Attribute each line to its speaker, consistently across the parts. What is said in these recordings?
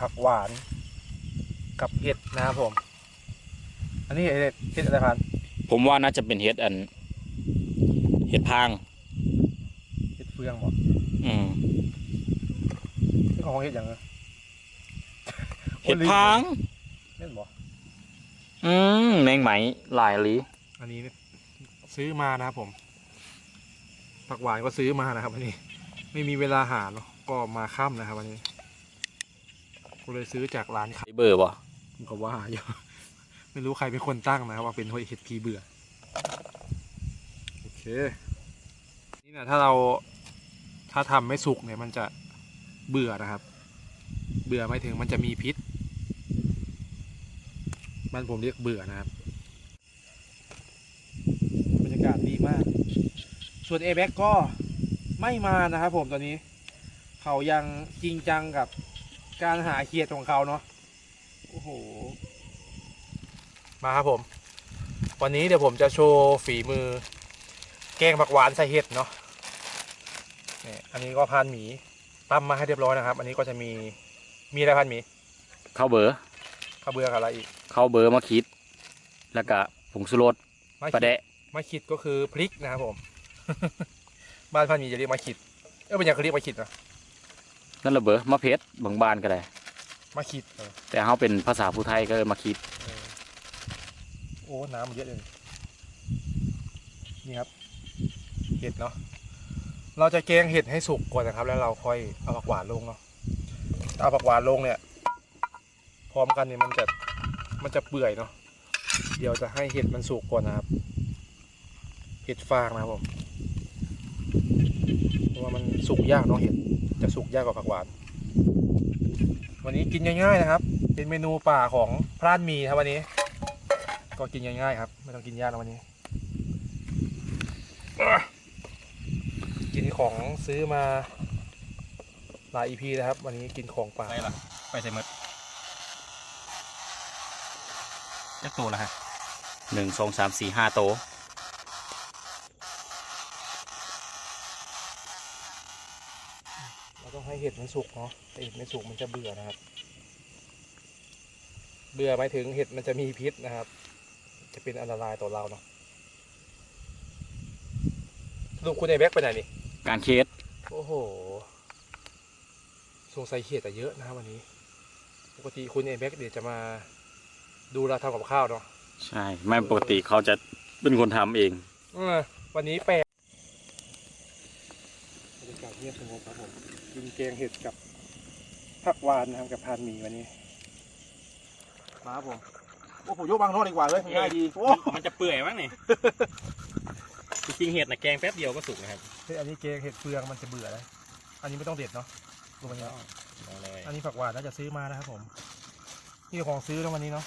Speaker 1: ผักหวาน กับเห็ดนะครับผม อันนี้เห็ดเห็ดอะไรพัน
Speaker 2: ผมว่าน่าจะเป็นเห็ดอัน เห็ดพาง
Speaker 1: เห็ดเฟืองบอก
Speaker 2: อืม
Speaker 1: นี่ของเห็ดอย่างเงี้ย
Speaker 2: เห็ดพาง
Speaker 1: เล่นบอก
Speaker 2: อืมแมงไหมหลายหลี
Speaker 1: อันนี้เนี่ยซื้อมานะครับผมผักหวานก็ซื้อมานะครับอันนี้ ไม่มีเวลาหาเนาะก็มาค่ำนะครับวันนี้ ก็เลยซื้อจากร้านขาย
Speaker 2: เบอร์บ่
Speaker 1: ผมก็ว่าอยู่ ไม่รู้ใครเป็นคนตั้งนะครับว่าเป็นเห็ดพีเบื่อ โอเค นี่นะถ้าเราถ้าทำไม่สุกเนี่ยมันจะเบื่อนะครับ เบื่อไม่ถึงมันจะมีพิษ มันผมเรียกเบื่อนะครับบรรยากาศดีมาก ส่วนเอแบ็กก็ไม่มานะครับผมตอนนี้ เขายังจริงจังกับ การหาเขียดของเขาเนาะโอ้โหมาครับผม วันนี้เดี๋ยวผมจะโชว์ฝีมือ แกงผักหวานใส่เห็ดเนาะนี่อันนี้ก็พานหมีตั้มมาให้เรียบร้อยนะครับ อันนี้ก็จะมีมีอะไรพานหมี
Speaker 2: ข้าวเบอร์
Speaker 1: ข้าวเบือกับอะไรอีก
Speaker 2: ข้าวเบอร์มะคิด แล้วก็ผงสุรส
Speaker 1: ไม่
Speaker 2: ปลา
Speaker 1: ขิด
Speaker 2: แดะ
Speaker 1: ไม่ขิดก็คือพริกนะครับผม บ้านพานหมีจะเรียกมาขิด เออเป็นอย่างเขาเรียกมาขิดเหรอ
Speaker 2: นั่นละเบอร์มะเพชรบางบานก็ได้
Speaker 1: มาขิดเออ
Speaker 2: แต่เขาเป็นภาษาผู้ไทยก็เอิ้นมะคิด
Speaker 1: เออโอ้น้ำมันเยอะเลย นี่ครับเห็ดเนาะเราจะแกงเห็ดให้สุกก่อนนะครับ แล้วเราค่อยเอาผักหวานลงเนาะถ้าเอาผักหวานลงเนี่ย พร้อมกันเนี่ยมันจะมันจะเปื่อยเนาะเดี๋ยวจะให้เห็ดมันสุกก่อนนะครับ เห็ดฟางนะครับผมเพราะว่ามันสุกยากเนาะเห็ด จะสุกยากกว่าผักหวาน วันนี้กินง่ายๆนะครับ เป็นเมนูป่าของพรานหมีครับวันนี้ ก็กินง่ายๆครับ ไม่ต้องกินยากนะวันนี้อะกินของซื้อมาหลายอีพีนะครับ วันนี้กินของป่า
Speaker 3: ไปละไปใส่หมดจะโตแล้วฮะ
Speaker 2: หนึ่งสองสามสี่ห้าโต
Speaker 1: เราต้องให้เห็ดมันสุกเนาะแต่เห็ดไม่สุกมันจะเบื่อนะครับ เบื่อหมายถึงเห็ดมันจะมีพิษนะครับ จะเป็นอันตรายต่อเราเนาะสรุปคุณไอแบ็กไปไหนนี่
Speaker 2: การเคส
Speaker 1: โอ้โห สงสัยเขียดแต่เยอะนะครับวันนี้ ปกติคุณเอแบ็กเดี๋ยวจะมาดูเราทำกับข้าวเนาะ
Speaker 2: ใช่ ไม่ปกติเขาจะเป็นคนทำเอง
Speaker 1: เออวันนี้แปลกบรรยากาศ เงียบสงบครับผมกินแกงเห็ดกับผักหวานนะครับกับพานหมีวันนี้ มาครับผมโอ้โหยกบางโทษดีกว่าเลยง่ายดีโอ้
Speaker 3: มันจะเปื่อยมั้งนี่จริงๆเห็ดนะแกงแป๊บเดียวก็สุกนะครับ
Speaker 1: เฮ้ยอันนี้แกงเห็ดเฟืองมันจะเบื่อเลยอันนี้ไม่ต้องเด็ดเนาะดูมันเนาะ
Speaker 3: เอาเลย
Speaker 1: อันนี้ผักหวานน่าจะซื้อมานะครับผมนี่ของซื้อแล้ววันนี้เนาะ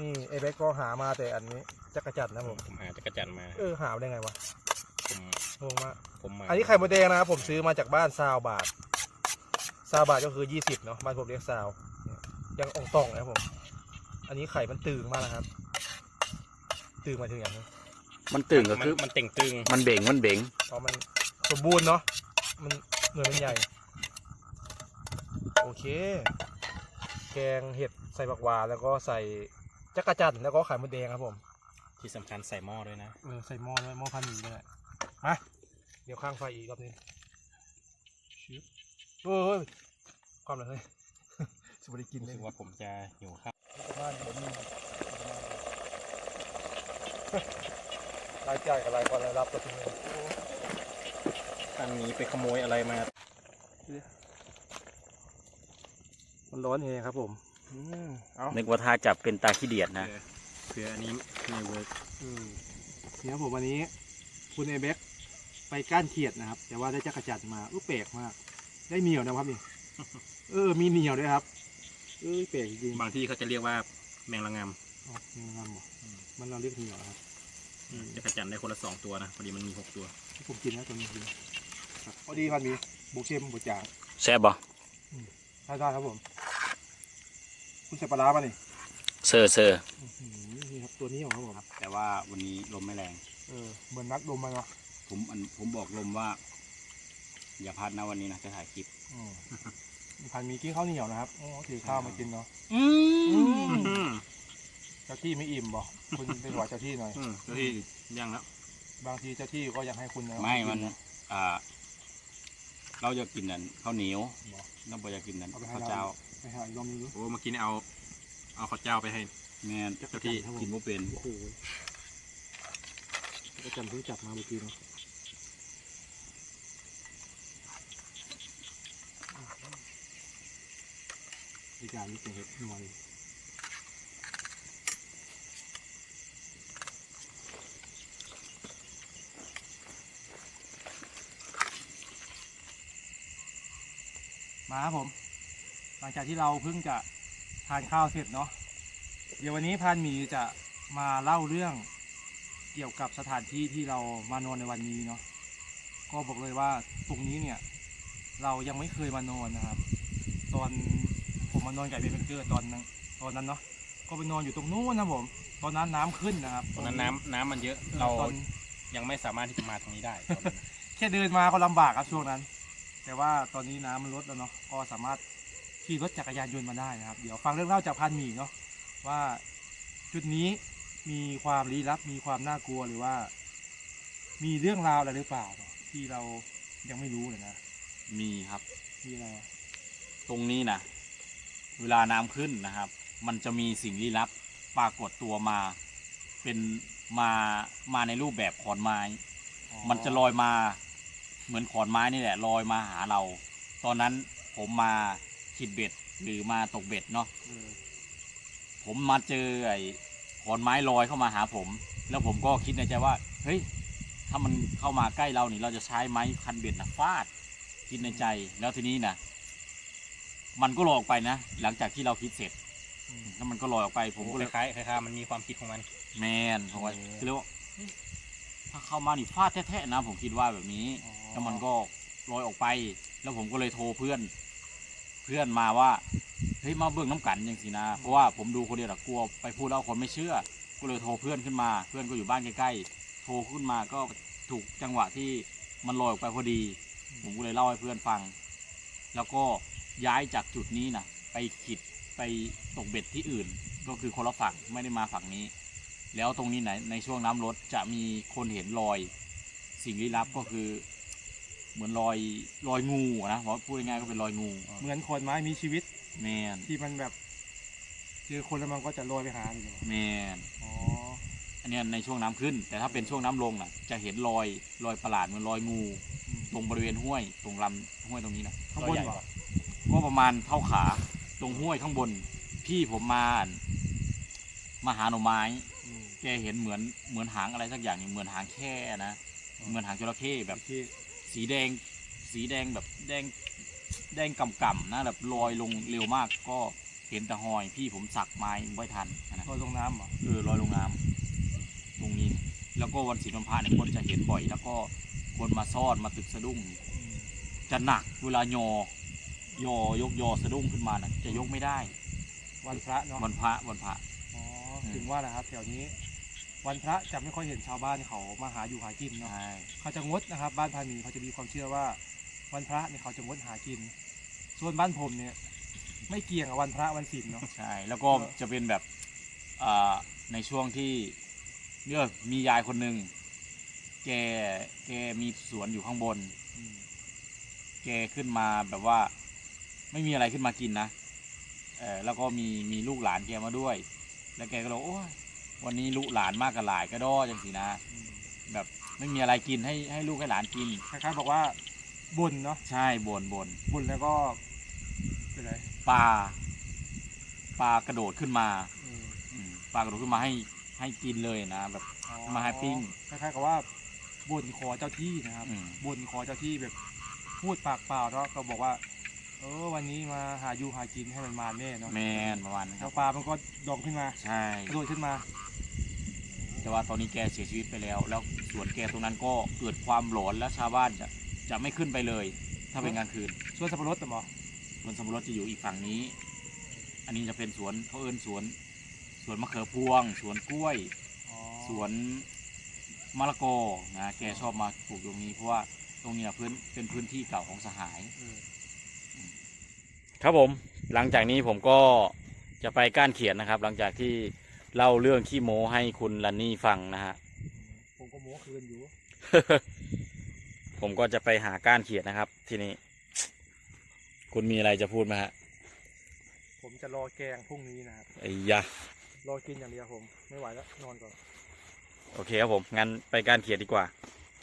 Speaker 1: นี่ไอ้แบ็กก็หามาแต่อันนี้จักรจัดนะผม
Speaker 3: ผมหาจักรจันทร์มา
Speaker 1: เออหาได้ไงวะ
Speaker 3: ผม
Speaker 1: งงมาก
Speaker 3: ผมมา
Speaker 1: อันนี้ไข่มดแดงนะครับผมซื้อมาจากบ้านซาวบาทซาวบาทก็คือยี่สิบเนาะบ้านผมเรียกซาวเนี่ยยังอ่องต่องนะครับผม อันนี้ไข่มันตึงมากนะครับ ตึงหมายถึงอย่างนี้
Speaker 2: มันตื่นก็
Speaker 3: มัน
Speaker 2: คือ
Speaker 3: มันเต่งตึง
Speaker 2: มันเบ่งมันเบ่ง
Speaker 1: เพราะมันสมบูรณ์เนาะมันเหมือนมันใหญ่ โอเค แกงเห็ดใส่ผักหวานแล้วก็ใส่จักรจันทร์แล้วก็ไข่มดแดงครับผม
Speaker 3: ที่สำคัญใส่หม้อด้วยนะ
Speaker 1: เออใส่หม้อด้วยหม้อพันหมี่ด้วย มาเดี๋ยวข้างไฟอีกรอบนึงชิบเฮ้ยเฮ้ยความเลยเฮ้ยสวัสดีกิน
Speaker 3: รู้
Speaker 1: เลย
Speaker 3: สึกว่าผมจะหิวข้าว
Speaker 1: บ้านผมมีรายจ่ายกับรายวันรายรับก็ถึงเลย
Speaker 3: ตั้งนี้ไปขโมยอะไรมา
Speaker 1: มันร้อนเองครับผมอืมเอา
Speaker 2: นึกว่าถ้าจับเป็นตาขี้เดียดนะ
Speaker 3: เผื่ออันนี้ไม่เวิร์ก
Speaker 1: อืมเนี่ยผมวันนี้ คุณเอเบ็กไปก้านเขียดนะครับ แต่ว่าได้จักรจันทร์มาอู้แปลกมาก ได้เหนียวนะครับนี่ เออ มีเหนียวด้วยครับ เออแปลกจริง
Speaker 3: บางที่เขาจะเรียกว่าแมงละง
Speaker 1: อ๋อมีงามบ่มันเราเรียกเหนียวนะครับำ
Speaker 3: จักรจันทร์ได้คนละสองตัวนะพอดีมันมีหกตัว
Speaker 1: ที่ผมกินนะตัวนี้กินครับพอดีพันมีบุกเชมบุกจาง
Speaker 2: แซ่บบ่
Speaker 1: ใช่ได้ครับผม คุณใส่ปลาร้ามานี่
Speaker 2: เซอร์เซอร์
Speaker 1: อื้อหือนี่ครับตัวนี้ของครับผม
Speaker 2: แต่ว่าวันนี้ลมไม่แรง
Speaker 1: เออเหมือนนักดมมาเนาะ
Speaker 2: ผมอันผมบอกลมว่า อย่าพัดนะวันนี้นะจะถ่ายคลิป
Speaker 1: อืมพันมีกินข้าวเหนียวนะครับโอ้ถือข้าวมากินเนาะ
Speaker 2: อืม
Speaker 1: เจ้าที่ไม่อิ่มบอกคุณไปขอเจ้าที่หน่อย
Speaker 3: อืมเจ้าที่ยังแล้ว
Speaker 1: บางทีเจ้าที่ก็ยังให้คุณนะ
Speaker 2: ไม่
Speaker 1: กิ
Speaker 2: มัน
Speaker 1: นะ
Speaker 2: อ่า เราจะกินนั่นข้าวเหนียว
Speaker 1: บอก
Speaker 2: เราบ่อยากกินนั่น
Speaker 1: เอาไปให้
Speaker 2: ข้าว
Speaker 1: เรา
Speaker 2: เจ้า
Speaker 1: ไปหาอีกรอบนึงดิ
Speaker 3: โอ้เมื่อกี้นี่เอา เอาข้าวเจ้าไปให้
Speaker 2: แม่น
Speaker 3: เจ้าที่
Speaker 2: กินบ่เป็น
Speaker 1: โอ้โห ประจำเพิ่งจับมาเมื่อกี้เนาะดีการนี่เป็นเห็ดนวลมาครับผม หลังจากที่เราเพิ่งจะทานข้าวเสร็จเนาะเดี๋ยววันนี้พานหมีจะมาเล่าเรื่อง เกี่ยวกับสถานที่ที่เรามานอนในวันนี้เนาะก็บอกเลยว่าตรงนี้เนี่ย เรายังไม่เคยมานอนนะครับ ตอนผมมานอนกับเบนเกอร์ตอนนั้นตอนนั้นเนาะก็ไปนอนอยู่ตรงนู้นนะผม ตอนนั้นน้ำขึ้นนะครับ
Speaker 3: ตอนนั้นน้ำน้ำมันเยอะ
Speaker 1: เรา
Speaker 3: เรา
Speaker 1: ตอน
Speaker 3: ยังไม่สามารถที่จะมาตรงนี้ได้ตอนนั้น
Speaker 1: แค่เดินมาก็ลำบากครับช่วงนั้น แต่ว่าตอนนี้น้ำมันลดแล้วเนาะก็สามารถขี่รถจักรยานยนต์มาได้นะครับ เดี๋ยวฟังเรื่องเล่าจากพันหมีเนาะว่าจุดนี้ มีความลี้ลับมีความน่ากลัวหรือว่า มีเรื่องราวอะไรหรือเปล่าเนาะที่เรายังไม่รู้เลยนะ
Speaker 2: มีครับ
Speaker 1: มีอะไรอะ
Speaker 2: ตรงนี้นะเวลาน้ำขึ้นนะครับ มันจะมีสิ่งลี้ลับปรากฏตัวมา เป็นมามาในรูปแบบขอนไม้
Speaker 1: อ๋อ
Speaker 2: มันจะลอยมาเหมือนขอนไม้นี่แหละลอยมาหาเรา ตอนนั้นผมมาขีดเบ็ดหรือมาตกเบ็ดเนาะ
Speaker 1: เออ
Speaker 2: ผมมาเจอไอ้ ขอนไม้ลอยเข้ามาหาผม แล้วผมก็คิดในใจว่า เฮ้ย ถ้ามันเข้ามาใกล้เรานี่เราจะใช้ไม้คันเบ็ดนะฟาด คิดในใจ แล้วทีนี้นะมันก็ลอยออกไปนะ หลังจากที่เราคิดเสร็จ
Speaker 1: อืม
Speaker 2: แล้วมันก็ลอยออกไป ผมก็
Speaker 3: ค
Speaker 2: เลย
Speaker 3: ล้ายๆคล้ายๆมันมีความคิดของมัน
Speaker 2: แมนผมว่า
Speaker 1: เออ
Speaker 2: คือเรียกว่าเฮ้ยถ้าเข้ามานี่ฟาดแท้ๆนะ ผมคิดว่าแบบนี้
Speaker 1: อ๋อ
Speaker 2: แล้วมันก็ลอยออกไป แล้วผมก็เลยโทรเพื่อน เพื่อนมาว่า เฮ้ยมาเบิ่งน้ำกันอย่างสินะเพราะว่าผมดูคนเดียวอะกลัวไปพูดแล้วคนไม่เชื่อก็เลยโทรเพื่อนขึ้นมา เพื่อนก็อยู่บ้านใกล้ๆโทรขึ้นมาก็ถูกจังหวะที่มันลอยออกไปพอดี ผมก็เลยเล่าให้เพื่อนฟัง แล้วก็ย้ายจากจุดนี้นะไปขิดไปตกเบ็ดที่อื่น ก็คือคนละฝั่งไม่ได้มาฝั่งนี้ แล้วตรงนี้ไหนในช่วงน้ำลดจะมีคนเห็นรอย สิ่งลี้ลับก็คือ เหมือนรอยรอยงูอะนะเพราะพูดง่ายๆก็เป็นรอยงู
Speaker 1: เหมือนขอนไม้มีชีวิต
Speaker 2: แมน
Speaker 1: ที่มันแบบเจอคนแล้วมันก็จะลอยไปหาเลยเหรอ
Speaker 2: แมน
Speaker 1: อ๋อ
Speaker 2: อันเนี้ยในช่วงน้ำขึ้น แต่ถ้าเป็นช่วงน้ำลงน่ะ จะเห็นรอยรอยประหลาดเหมือนรอยงู
Speaker 1: อืม
Speaker 2: ตรงบริเวณห้วยตรงลำห้วยตรงนี้นะ
Speaker 1: ข้างบน
Speaker 3: ตัวใหญ่
Speaker 1: เหรอ
Speaker 3: กว่า
Speaker 2: ก็ประมาณเท่าขาตรงห้วยข้างบน พี่ผมมามาหาหน่อไม้
Speaker 1: อืม
Speaker 2: แกเห็นเหมือนเหมือนหางอะไรสักอย่างหนึงเหมือนหางแค่นะเหมือนหางจระเข้แบบ
Speaker 1: ที่
Speaker 2: สีแดงสีแดงแบบแดงแดงกำกำๆนะแบบลอยลงเร็วมากก็เห็นแต่หอยพี่ผมสักไม้ไว้ทันนะ
Speaker 1: ลอยลงน้ำเหรอ
Speaker 2: เออลอยลงน้ำตรงนี้ แล้วก็วันศีลวันพระเนี่ยคนจะเห็นบ่อย แล้วก็คนมาซ่อนมาตึกสะดุ้ง
Speaker 1: อืม
Speaker 2: จะหนักเวลายอยอยกยอสะดุ้งขึ้นมาน่ะจะยกไม่ได้
Speaker 1: วันพระเนาะ
Speaker 2: วันพระวันพระ
Speaker 1: อ๋อ
Speaker 2: อืม
Speaker 1: ถึงว่าแหละครับแถวนี้ วันพระจะไม่ค่อยเห็นชาวบ้านเขามาหาอยู่หากินเนาะ
Speaker 2: ใช่
Speaker 1: เขาจะงดนะครับ บ้านพามีเขาจะมีความเชื่อว่า วันพระเนี่ยเขาจะงดหากิน ส่วนบ้านผมเนี่ย ไม่เกี่ยงกับวันพระวันศีลเนาะ
Speaker 2: ใช่ แล้วก็จะเป็นแบบอ่าในช่วงที่เนี่ยมียายคนหนึ่งแกแกมีสวนอยู่ข้างบน
Speaker 1: อืม
Speaker 2: แกขึ้นมาแบบว่า ไม่มีอะไรขึ้นมากินนะเออแล้วก็มีมีลูกหลานแกมาด้วย แล้วแกก็เลยโอ้ย วันนี้ลูกหลานมากกับหลายก็ดอจังสินะ
Speaker 1: อืม
Speaker 2: แบบไม่มีอะไรกินให้ให้ลูกให้หลานกิน
Speaker 1: คล้ายๆบอกว่าบ่นเนาะ
Speaker 2: ใช่บนบน
Speaker 1: บ่นแล้วก็เป็นไร
Speaker 2: ปลาปลากระโดดขึ้นมา
Speaker 1: เออ
Speaker 2: อืมปลากระโดดขึ้นมาให้ให้กินเลยนะแบบ
Speaker 1: อ๋อ
Speaker 2: มาให้ปิ้ง
Speaker 1: คล้ายๆกับว่าบ่นขอเจ้าที่นะครับ
Speaker 2: อืม
Speaker 1: บ่นขอเจ้าที่แบบพูดปากเปล่าเนาะก็บอกว่า เออวันนี้มาหาอยู่หากินให้มันมาแน่เนาะ
Speaker 2: แมนประมาณนั้นค
Speaker 1: แล้
Speaker 2: รั
Speaker 1: ว
Speaker 2: บ
Speaker 1: ปลามันก็ดองขึ้นมา
Speaker 2: ใช่
Speaker 1: กระโดดขึ้นมา
Speaker 2: แต่ว่าตอนนี้แกเสียชีวิตไปแล้ว แล้วสวนแกตรงนั้นก็เกิดความหลอนแล้วชาวบ้านจะจะไม่ขึ้นไปเลย ถ้าเป็นกลางคืน
Speaker 1: ส่วนสับปะรดแต่หมอ
Speaker 2: สวนสมรสจะอยู่อีกฝั่งนี้ อันนี้จะเป็นสวนเขาเอิ้นสวนสวนมะเขือพวง สวนกล้วย
Speaker 1: อ๋อ
Speaker 2: สวนมะละกอนะแกชอบมาปลูกตรงนี้เพราะว่าตรงเนี้ยพื้นเป็นพื้นที่เก่าของสหาย
Speaker 1: เออ
Speaker 2: ครับผมหลังจากนี้ผมก็จะไปก้านเขียนนะครับ หลังจากที่ เล่าเรื่องขี้โม้ให้คุณลันนี่ฟังนะฮะ
Speaker 1: ผมก็โม้คืนอยู่
Speaker 2: ผมก็จะไปหาก้านเขียนนะครับ ทีนี้ คุณมีอะไรจะพูดไหมฮะ
Speaker 1: ผมจะรอแกงพรุ่งนี้นะครับ
Speaker 2: ไอ้ยะ
Speaker 1: รอกินอย่างเดียวผมไม่ไหวแล้วนอนก่อน
Speaker 2: โอเคครับผม งั้นไปก้านเขียนดีกว่า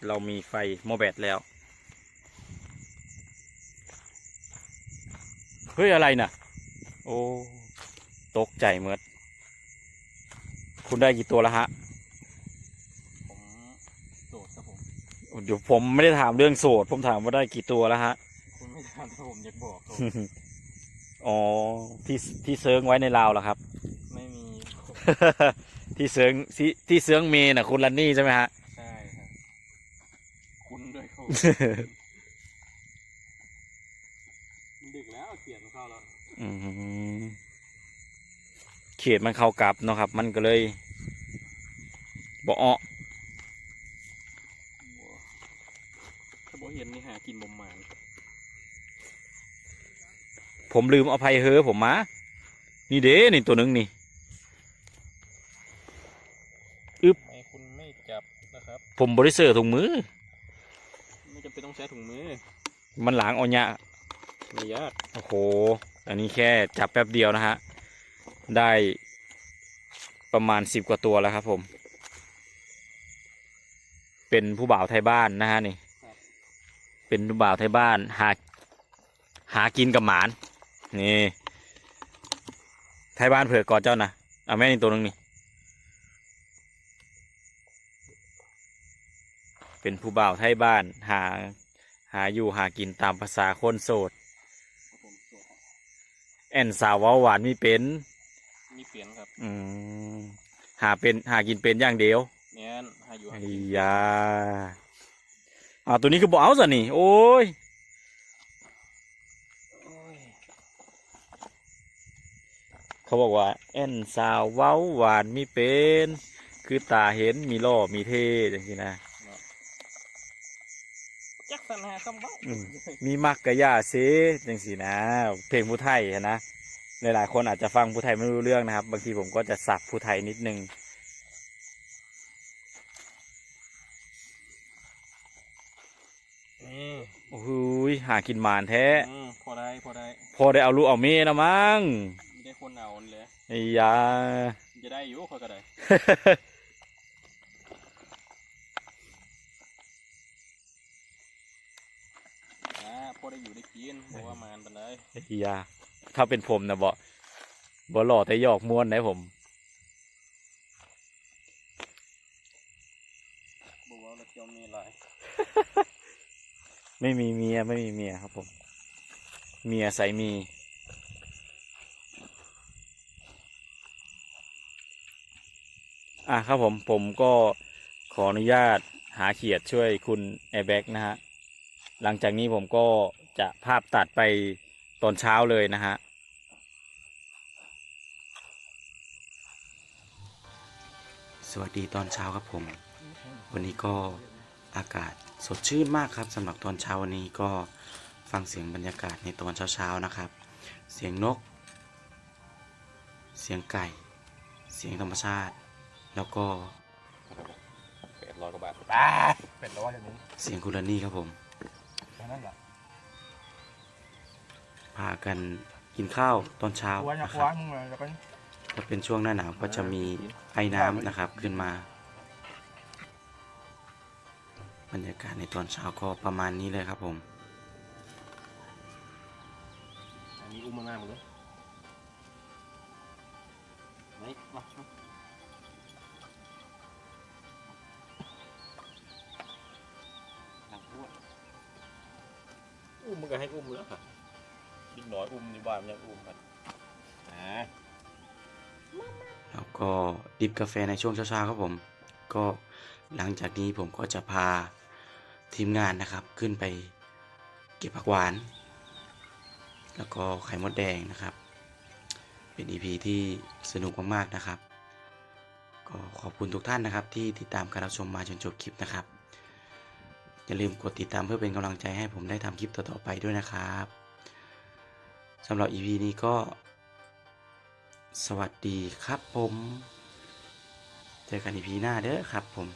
Speaker 2: เรามีไฟโมแบตแล้ว เฮ้ยอะไรน่ะ โอ้ ตกใจเมิด คุณได้กี่ตัวแล้วฮะ
Speaker 3: ผมโสดครับผม
Speaker 2: เดี๋ยวผมไม่ได้ถามเรื่องโสด ผมถามว่าได้กี่ตัวแล้วฮะ
Speaker 3: คุณไม่ถามถ้าผมอยากบอกครับ
Speaker 2: อ๋อที่ที่เซิร์งไว้ในลาวเหรอครับ
Speaker 3: ไม่มี
Speaker 2: ที่เซิร์งที่ที่เซิร์งเมนน่ะ คุณลันนี่ใช่ไหมฮะ
Speaker 3: ใช่ครับคุณด้วยครับมันดึกแล้วเขียนเข้าแล้ว
Speaker 2: อืม เขียดมันเข้ากลับเนาะครับ มันก็เลยบเอ้อ
Speaker 3: ถ้าบอกเห็นนี่หากินบ่มหมาน
Speaker 2: ผมลืมเอาไพเฮอผมมา นี่เด้นี่ตัวหนึงนี่
Speaker 3: ไม่คุณไม่จับนะครับ
Speaker 2: ผมบริเซอร์ถุงมือ
Speaker 3: ไม่จำเป็นต้องใช้ถุงมือ
Speaker 2: มันหลางเอาเนี่ย
Speaker 3: ไม่ยาก
Speaker 2: โอ้โห อันนี้แค่จับแป๊บเดียวนะฮะ ได้ประมาณสิบกว่าตัวแล้วครับผม เป็นผู้บ่าวไทยบ้านนะฮะนี่ เป็นผู้บ่าวไทยบ้านหาหากินกับหมานนี่ไทยบ้านเผือกกอเจ้านะเอาแม่นี่ตัวนึงนี่ เป็นผู้บ่าวไทยบ้านหาหาอยู่หากินตามภาษาคนโสด แอนสาววาหวานมีเป็น
Speaker 3: มีเปลี่ยนครับ
Speaker 2: อืมหาเป็นหากินเป็นอย่างเดียว
Speaker 3: เนี้ยหาอยู่หา
Speaker 2: ไอ้
Speaker 3: กิน
Speaker 2: ยาอ่าวตัวนี้คือบอกเอาสินี่ โอ้ย
Speaker 3: โอ้ย
Speaker 2: เขาบอกว่า แอนสาวเว้าหวานมีเป็น คือตาเห็นมีล่อมีเท่จังซี่นะ
Speaker 3: จักสันหาคำเบ้า
Speaker 2: อืม มีมักกะยาเซจังซี่นะ เพลงผู้ไทยอะนะ หลายๆคนอาจจะฟังผู้ไทยไม่รู้เรื่องนะครับ บางทีผมก็จะสับผู้ไทยนิดนึง
Speaker 3: นี่
Speaker 2: โอ้โหยหากินหมานแท้
Speaker 3: อืมพอได้พอได้
Speaker 2: พอได้เอาลูกเอาเมียนะมั้ง
Speaker 3: ไม่ได้คนเอาเลย
Speaker 2: ไอ้ยา
Speaker 3: จะได้อยู่คอยก็ได้นะพอได้อยู่ได้กินบอกว่ามานปันได้
Speaker 2: ไอ้ยา ถ้าเป็นผมนะบ่บ่หล่อแต่หยอกม้วนนะผม
Speaker 3: บอกว่าเราเที่ยวมีหลาย
Speaker 2: ไม่มีเมียไม่มีเมียครับผม เมียใส่มีอะครับผมผมก็ขออนุญาตหาเขียดช่วยคุณแอร์แบ็กนะฮะ หลังจากนี้ผมก็จะภาพตัดไปตอนเช้าเลยนะฮะ วัสดีตอนเช้าครับผม วันนี้ก็อากาศสดชื่นมากครับสำหรับตอนเช้าวันนี้ก็ฟังเสียงบรรยากาศในตอนเช้าๆนะครับ เสียงนก เสียงไก่ เสียงธรรมชาติ แล้วก็
Speaker 3: แปดร้อยกว่าบาท
Speaker 1: เป็ดร้อยอย่างนี้
Speaker 2: เสียงคุณลนี่ครับผม
Speaker 1: แค่นั้นแหละ
Speaker 2: พากันกินข้าวตอนเช้า
Speaker 1: หัวอยาก
Speaker 2: นะค
Speaker 1: หัว
Speaker 2: รับ
Speaker 1: มึงเลยแล้วก็
Speaker 2: ถ้าเป็นช่วงหน้าหนาวก็จะมีไอ้น้ำนะครับขึ้นมา บรรยากาศในตอนเช้าก็ประมาณนี้เลยครับผม
Speaker 3: อันนี้อุ้มมาหน้าหมดเลยไหนมามาหนังอ้วนอุ้มมันก็ให้อุ้มแล้วค่ะดิกน้อยอุ้มในบ้านมันยังอุ้มกันอ่า
Speaker 2: แล้วก็ดิบกาแฟในช่วงเช้าๆครับผม ก็หลังจากนี้ผมก็จะพาทีมงานนะครับขึ้นไปเก็บผักหวาน แล้วก็ไข่มดแดงนะครับ เป็น EP ที่สนุกมากๆนะครับ ก็ขอบคุณทุกท่านนะครับ ที่ติดตามการรับชมมาจนจบคลิปนะครับ อย่าลืมกดติดตามเพื่อเป็นกำลังใจให้ผมได้ทำคลิปต่อๆไปด้วยนะครับ
Speaker 4: สำหรับ EP นี้ก็ สวัสดีครับผม เจอกัน EP หน้าเด้อครับผม